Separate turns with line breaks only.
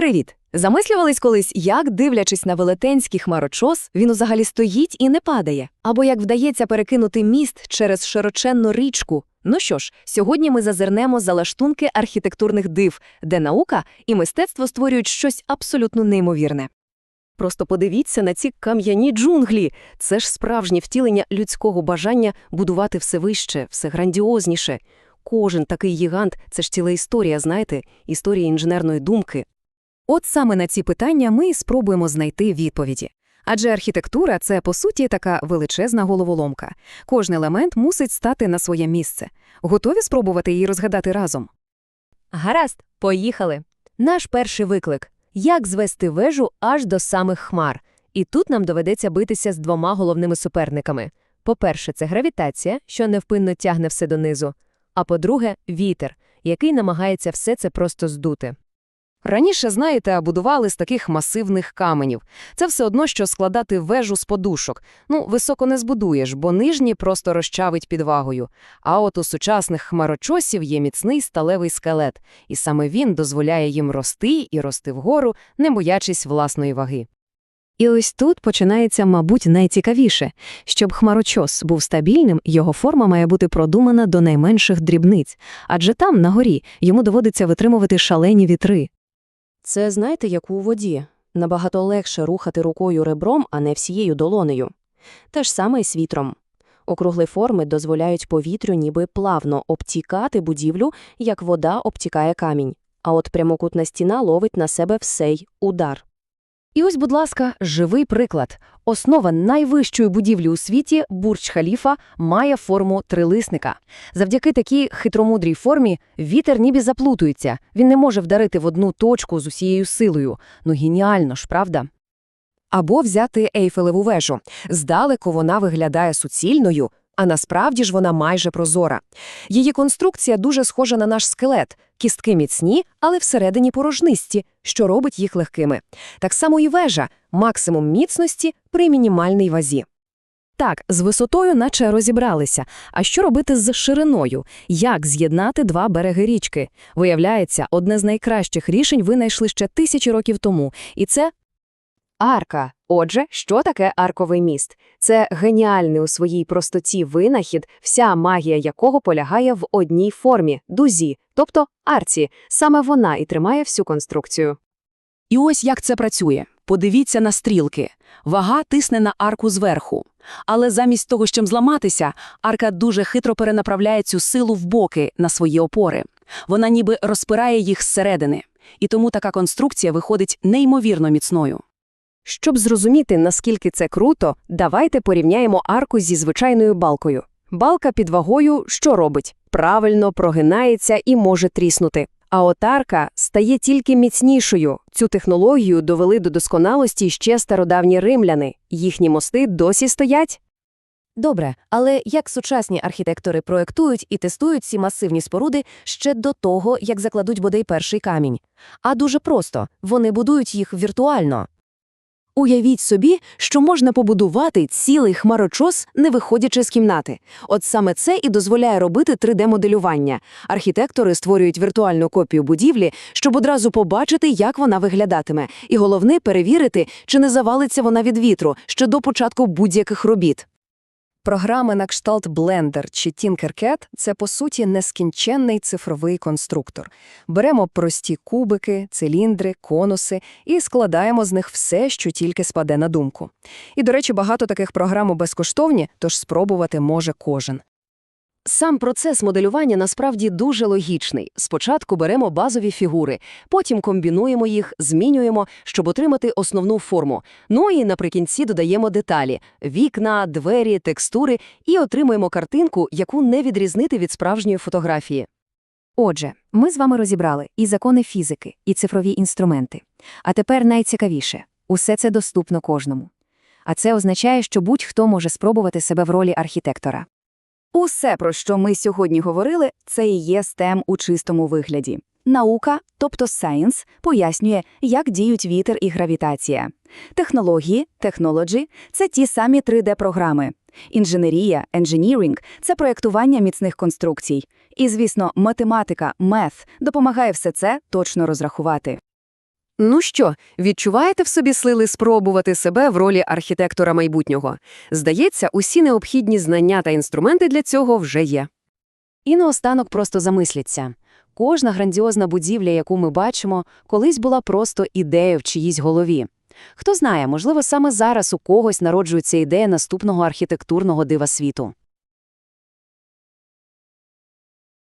Привіт! Замислювались колись, як, дивлячись на велетенський хмарочос, він взагалі стоїть і не падає, або як вдається перекинути міст через широченну річку. Ну що ж, сьогодні ми зазирнемо за лаштунки архітектурних див, де наука і мистецтво створюють щось абсолютно неймовірне. Просто подивіться на ці кам'яні джунглі. Це ж справжнє втілення людського бажання будувати все вище, все грандіозніше. Кожен такий гігант – це ж ціла історія, знаєте, історія інженерної думки. От саме на ці питання ми і спробуємо знайти відповіді. Адже архітектура – це, по суті, така величезна головоломка. Кожен елемент мусить стати на своє місце. Готові спробувати її розгадати разом? Гаразд, поїхали. Наш перший виклик – як звести вежу аж до самих хмар. І тут нам доведеться битися з двома головними суперниками. По-перше, це гравітація, що невпинно тягне все донизу. А по-друге, вітер, який намагається все це просто здути. Раніше, знаєте, будували з таких масивних каменів. Це все одно, що складати вежу з подушок. Ну, високо не збудуєш, бо нижні просто розчавить під вагою. А от у сучасних хмарочосів є міцний сталевий скелет, і саме він дозволяє їм рости і рости вгору, не боячись власної ваги. І ось тут починається, мабуть, найцікавіше. Щоб хмарочос був стабільним, його форма має бути продумана до найменших дрібниць, адже там, на горі, йому доводиться витримувати шалені вітри. Це, знаєте, як у воді. Набагато легше рухати рукою ребром, а не всією долонею. Те ж саме і з вітром. Округлі форми дозволяють повітрю ніби плавно обтікати будівлю, як вода обтікає камінь. А от прямокутна стіна ловить на себе всей удар. І ось, будь ласка, живий приклад. Основа найвищої будівлі у світі, Бурдж-Халіфа, має форму трилисника. Завдяки такій хитромудрій формі вітер ніби заплутується, він не може вдарити в одну точку з усією силою. Ну геніально ж, правда? Або взяти Ейфелеву вежу. Здалеку вона виглядає суцільною, а насправді ж вона майже прозора. Її конструкція дуже схожа на наш скелет. Кістки міцні, але всередині порожнисті, що робить їх легкими. Так само і вежа – максимум міцності при мінімальній вазі. Так, з висотою наче розібралися. А що робити з шириною? Як з'єднати два береги річки? Виявляється, одне з найкращих рішень винайшли ще тисячі років тому, і це Арка. Отже, що таке арковий міст? Це геніальний у своїй простоті винахід, вся магія якого полягає в одній формі – дузі, тобто арці. Саме вона і тримає всю конструкцію.
І ось як це працює. Подивіться на стрілки. Вага тисне на арку зверху. Але замість того, щоб зламатися, арка дуже хитро перенаправляє цю силу в боки на свої опори. Вона ніби розпирає їх зсередини. І тому така конструкція виходить неймовірно міцною.
Щоб зрозуміти, наскільки це круто, давайте порівняємо арку зі звичайною балкою. Балка під вагою що робить? Правильно прогинається і може тріснути. А от арка стає тільки міцнішою. Цю технологію довели до досконалості ще стародавні римляни. Їхні мости досі стоять. Добре, але як сучасні архітектори проектують і тестують ці масивні споруди ще до того, як закладуть бодай перший камінь? А дуже просто вони будують їх віртуально. Уявіть собі, що можна побудувати цілий хмарочос, не виходячи з кімнати. От саме це і дозволяє робити 3D-моделювання. Архітектори створюють віртуальну копію будівлі, щоб одразу побачити, як вона виглядатиме, і головне перевірити, чи не завалиться вона від вітру ще до початку будь-яких робіт. Програми на кшталт Blender чи Tinkercad – це, по суті, нескінченний цифровий конструктор. Беремо прості кубики, циліндри, конуси і складаємо з них все, що тільки спаде на думку. І, до речі, багато таких програм безкоштовні, тож спробувати може кожен. Сам процес моделювання насправді дуже логічний. Спочатку беремо базові фігури, потім комбінуємо їх, змінюємо, щоб отримати основну форму. Ну і наприкінці додаємо деталі – вікна, двері, текстури і отримуємо картинку, яку не відрізнити від справжньої фотографії. Отже, ми з вами розібрали і закони фізики, і цифрові інструменти. А тепер найцікавіше – усе це доступно кожному. А це означає, що будь-хто може спробувати себе в ролі архітектора. Усе, про що ми сьогодні говорили, це і є STEM у чистому вигляді. Наука, тобто science, пояснює, як діють вітер і гравітація. Технології, technology – це ті самі 3D-програми. Інженерія, engineering – це проєктування міцних конструкцій. І, звісно, математика, math допомагає все це точно розрахувати.
Ну що, відчуваєте в собі сили спробувати себе в ролі архітектора майбутнього? Здається, усі необхідні знання та інструменти для цього вже є.
І наостанок просто замисліться. Кожна грандіозна будівля, яку ми бачимо, колись була просто ідеєю в чиїсь голові. Хто знає, можливо, саме зараз у когось народжується ідея наступного архітектурного дива світу.